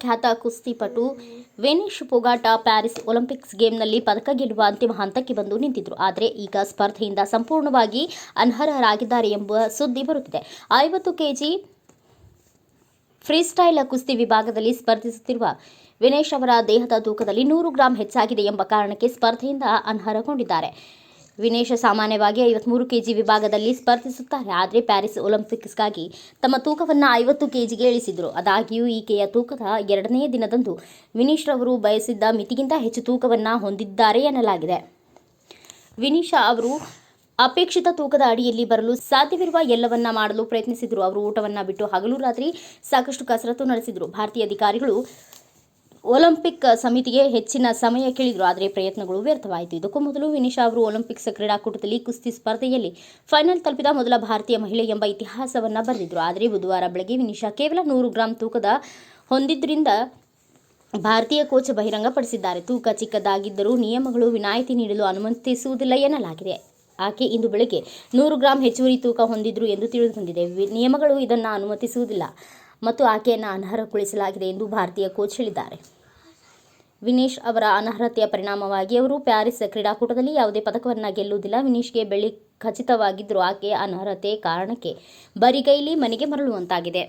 ಖ್ಯಾತ ಕುಸ್ತಿಪಟು ವೆನಿಶ್ ಪೊಗಾಟ Paris Olympics ಗೇಮ್ನಲ್ಲಿ ಪದಕ ಗೆಲ್ಲುವ ಅಂತಿಮ ಹಂತಕ್ಕೆ ಬಂದು ನಿಂತಿದ್ರು. ಆದರೆ ಈಗ ಸ್ಪರ್ಧೆಯಿಂದ ಸಂಪೂರ್ಣವಾಗಿ ಅನರ್ಹರಾಗಿದ್ದಾರೆ ಎಂಬ ಸುದ್ದಿ ಬರುತ್ತಿದೆ. ಐವತ್ತು ಕೆಜಿ ಫ್ರೀಸ್ಟೈಲ್ ಕುಸ್ತಿ ವಿಭಾಗದಲ್ಲಿ ಸ್ಪರ್ಧಿಸುತ್ತಿರುವ ವಿನೇಶ್ ಅವರ ದೇಹದ ತೂಕದಲ್ಲಿ ನೂರು ಗ್ರಾಂ ಹೆಚ್ಚಾಗಿದೆ ಎಂಬ ಕಾರಣಕ್ಕೆ ಸ್ಪರ್ಧೆಯಿಂದ ಅನರ್ಹಗೊಂಡಿದ್ದಾರೆ. ವಿನೇಶ್ ಸಾಮಾನ್ಯವಾಗಿ ಐವತ್ಮೂರು ಕೆಜಿ ವಿಭಾಗದಲ್ಲಿ ಸ್ಪರ್ಧಿಸುತ್ತಾರೆ. ಆದರೆ ಪ್ಯಾರಿಸ್ ಒಲಿಂಪಿಕ್ಸ್ಗಾಗಿ ತಮ್ಮ ತೂಕವನ್ನು ಐವತ್ತು ಕೆಜಿಗೆ ಇಳಿಸಿದರು. ಅದಾಗಿಯೂ ಈಕೆಯ ತೂಕದ ಎರಡನೇ ದಿನದಂದು ವಿನೀಶ್ ರವರು ಬಯಸಿದ್ದ ಮಿತಿಗಿಂತ ಹೆಚ್ಚು ತೂಕವನ್ನು ಹೊಂದಿದ್ದಾರೆ ಎನ್ನಲಾಗಿದೆ. ವಿನೀಶಾ ಅವರು ಅಪೇಕ್ಷಿತ ತೂಕದ ಅಡಿಯಲ್ಲಿ ಬರಲು ಸಾಧ್ಯವಿರುವ ಎಲ್ಲವನ್ನ ಮಾಡಲು ಪ್ರಯತ್ನಿಸಿದರು. ಅವರು ಊಟವನ್ನು ಬಿಟ್ಟು ಹಗಲು ರಾತ್ರಿ ಸಾಕಷ್ಟು ಕಸರತ್ತು ನಡೆಸಿದರು. ಭಾರತೀಯ ಅಧಿಕಾರಿಗಳು ಒಲಿಂಪಿಕ್ ಸಮಿತಿಗೆ ಹೆಚ್ಚಿನ ಸಮಯ ಕೇಳಿದರು, ಆದರೆ ಪ್ರಯತ್ನಗಳು ವ್ಯರ್ಥವಾಯಿತು. ಇದಕ್ಕೂ ಮೊದಲು ವಿನಿಶಾ ಅವರು ಒಲಿಂಪಿಕ್ಸ್ ಕ್ರೀಡಾಕೂಟದಲ್ಲಿ ಕುಸ್ತಿ ಸ್ಪರ್ಧೆಯಲ್ಲಿ ಫೈನಲ್ ತಲುಪಿದ ಮೊದಲ ಭಾರತೀಯ ಮಹಿಳೆ ಎಂಬ ಇತಿಹಾಸವನ್ನು ಬರೆದಿದ್ದರು ಆದರೆ ಬುಧವಾರ ಬೆಳಗ್ಗೆ ವಿನಿಶಾ ಕೇವಲ ನೂರು ಗ್ರಾಂ ತೂಕದ ಹೊಂದಿದ್ದರಿಂದ ಭಾರತೀಯ ಕೋಚ್ ಬಹಿರಂಗಪಡಿಸಿದ್ದಾರೆ. ತೂಕ ಚಿಕ್ಕದಾಗಿದ್ದರೂ ನಿಯಮಗಳು ವಿನಾಯಿತಿ ನೀಡಲು ಅನುಮತಿಸುವುದಿಲ್ಲ ಎನ್ನಲಾಗಿದೆ. ಆಕೆ ಇಂದು ಬೆಳಗ್ಗೆ ನೂರು ಗ್ರಾಂ ಹೆಚ್ಚುವರಿ ತೂಕ ಹೊಂದಿದ್ರು ಎಂದು ತಿಳಿದುಬಂದಿದೆ. ವಿ- ನಿಯಮಗಳು ಇದನ್ನು ಅನುಮತಿಸುವುದಿಲ್ಲ. ಮತ್ತು ಆಕೆಯನ್ನು ಅನರ್ಹಗೊಳಿಸಲಾಗಿದೆ ಎಂದು ಭಾರತೀಯ ಕೋಚ್ ಹೇಳಿದ್ದಾರೆ. ವಿನೀಶ್ ಅವರ ಅನರ್ಹತೆಯ ಪರಿಣಾಮವಾಗಿ ಅವರು ಪ್ಯಾರಿಸ್ ಕ್ರೀಡಾಕೂಟದಲ್ಲಿ ಯಾವುದೇ ಪದಕವನ್ನು ಗೆಲ್ಲುವುದಿಲ್ಲ. ವಿನೀಶ್ಗೆ ಬೆಳ್ಳಿ ಖಚಿತವಾಗಿದ್ದರೂ ಆಕೆಯ ಅನರ್ಹತೆ ಕಾರಣಕ್ಕೆ ಬರಿಗೈಲಿ ಮನೆಗೆ ಮರಳುವಂತಾಗಿದೆ.